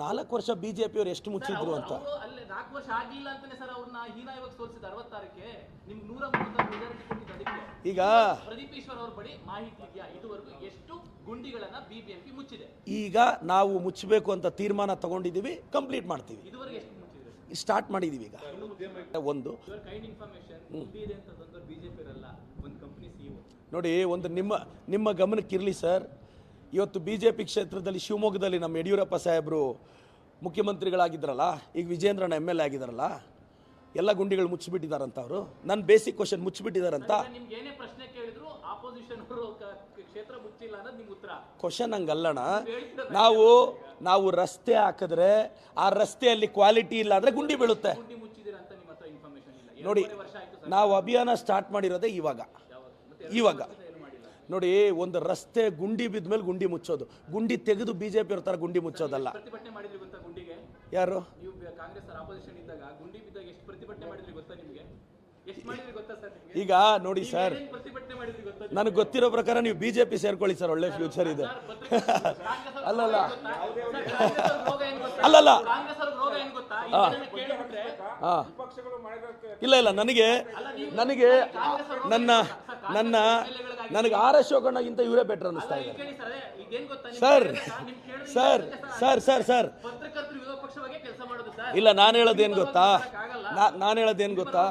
ನಾಲ್ಕು ವರ್ಷ ಬಿಜೆಪಿ ಅವರು ಪಿಯವ್ರು ಎಷ್ಟು ಮುಚ್ಚಿದ್ರು ಅಂತ. ನಾಲ್ಕು ವರ್ಷ ಆಗ್ಲಿಲ್ಲ ಅಂತಾನೆ ಸರ್ ಅವ್ರನ್ನ ಹೀನಾಯವಾಗಿ ಸೋಲಿಸಿದ ಅರವತ್ತಾರಕ್ಕೆ. ನಿಮ್ಗೆ ನೂರ ಮೂವತ್ತಾರು ಮೆಜಾರಿಟಿ ಅದಕ್ಕೆ. ಈಗ ಪ್ರದೀಪ್ ಈಶ್ವರ್ ಅವ್ರ ಬಳಿ ಮಾಹಿತಿ ಇದೆಯಾ? ಇದುವರೆಗೂ ಎಷ್ಟು ಗುಂಡಿಗಳನ್ನ ಬಿಬಿಎಂಪಿ ಮುಚ್ಚಿದೆ? ಈಗ ನಾವು ಮುಚ್ಚಬೇಕು ಅಂತ ತೀರ್ಮಾನ ತಗೊಂಡಿದ್ದೀವಿ ಕಂಪ್ಲೀಟ್ ಮಾಡ್ತೀವಿ. ಇದುವರೆಗೆ ಎಷ್ಟು ಮುಚ್ಚಿದ್ರೆ? ಸ್ಟಾರ್ಟ್ ಮಾಡಿದೀವಿ ಈಗ. ಒಂದು. ಇವ್ರ ಕೈಂಡ್ ಇನ್ಫಾರ್ಮೇಶನ್ ಗುಂಡಿ ಇದೆ ಅಂತ ತಂದವ್ರು ಬಿಜೆಪಿ ಇರಲ್ಲ ಒಂದು ಕಂಪನಿ ಸಿಇಒ ನೋಡಿ ಒಂದು ನಿಮ್ಮ ನಿಮ್ಮ ಗಮನಕ್ಕಿರಲಿ ಸರ್ ಇವತ್ತು ಬಿ ಜೆ ಪಿ ಕ್ಷೇತ್ರದಲ್ಲಿ ಶಿವಮೊಗ್ಗದಲ್ಲಿ ನಮ್ಮ ಯಡಿಯೂರಪ್ಪ ಸಾಹೇಬರು ಮುಖ್ಯಮಂತ್ರಿಗಳಾಗಿದ್ದಾರಲ್ಲ ಈಗ ವಿಜೇಂದ್ರನ ಎಂ ಎಲ್ ಎ ಆಗಿದ್ದಾರಲ್ಲ ಎಲ್ಲ ಗುಂಡಿಗಳು ಮುಚ್ಚಿಬಿಟ್ಟಿದಾರಂತ ಅವರು. ನನ್ನ ಬೇಸಿಕ್ ಕ್ವಶನ್ ಮುಚ್ಚಿಬಿಟ್ಟಿದಾರಂತ ಕ್ವಶನ್ ಹಂಗಲ್ಲಣ ನಾವು ನಾವು ರಸ್ತೆ ಹಾಕಿದ್ರೆ ಆ ರಸ್ತೆಯಲ್ಲಿ ಕ್ವಾಲಿಟಿ ಇಲ್ಲ ಅಂದ್ರೆ ಗುಂಡಿ ಬೀಳುತ್ತೆ. ನೋಡಿ ನಾವು ಅಭಿಯಾನ ಸ್ಟಾರ್ಟ್ ಮಾಡಿರೋದೇ ಇವಾಗ. ಇವಾಗ. ನೋಡಿ ಒಂದು ರಸ್ತೆ ಗುಂಡಿ ಬಿದ್ಮೇಲೆ ಗುಂಡಿ ಮುಚ್ಚೋದು. ಗುಂಡಿ ತೆಗೆದು ಬಿಜೆಪಿ ಅವ್ರ ಥರ ಗುಂಡಿ ಮುಚ್ಚೋದಲ್ಲ. ಯಾರು? ನೀವು ಬ- ಕಾಂಗ್ರೆಸ್ ಆಪೋಸಿಷನ್ ಇದ್ದಾಗ ಗುಂಡಿ ಬಿದ್ದಾಗ ಎಷ್ಟು ಪ್ರತಿಭಟನೆ ಮಾಡಿದ್ರಿ ಗೊತ್ತಾ ನಿಮ್ಗೆ? ಎಷ್ಟು ಮಾಡಿದ್ರಿ ಗೊತ್ತಾ ಸರ್ ನಿಮ್ಗೆ? ಈಗ ನೋಡಿ ಸರ್? ನನಗೆ ಗೊತ್ತಿರೋ ಪ್ರಕಾರ ನೀವು ಬಿಜೆಪಿ ಸೇರ್ಕೊಳ್ಳಿ ಸರ್ ಒಳ್ಳೆ ಫ್ಯೂಚರ್ ಇದೆ. ಅಲ್ಲಲ್ಲ. ಅಲ್ಲಲ್ಲ. ಕಾಂಗ್ರೆಸ್ ಅವ್ರ ರೋಗ ಏನ್ ಗೊತ್ತಾ? ಇದನ್ನ ಕೇಳಿಬಿಟ್ರೆ? ಹಾ. ಇಲ್ಲ ಇಲ್ಲ ನನಗೆ ನನಗೆ ನನ್ನ ನನ್ನ ನನಗೆ ಆರ್ ಎಸ್ ಶಿವಕಣ್ಣಗಿಂತ ಇವರೇ ಬೆಟರ್ ಅನಿಸ್ತಾ ಈ ಇದೆ ಕೇಳಿ sir sir sir sir sir ಇಲ್ಲ ನಾನು ಹೇಳೋದೇನು ಗೊತ್ತಾ? ನಾನು ಹೇಳೋದೇನು ಗೊತ್ತಾ?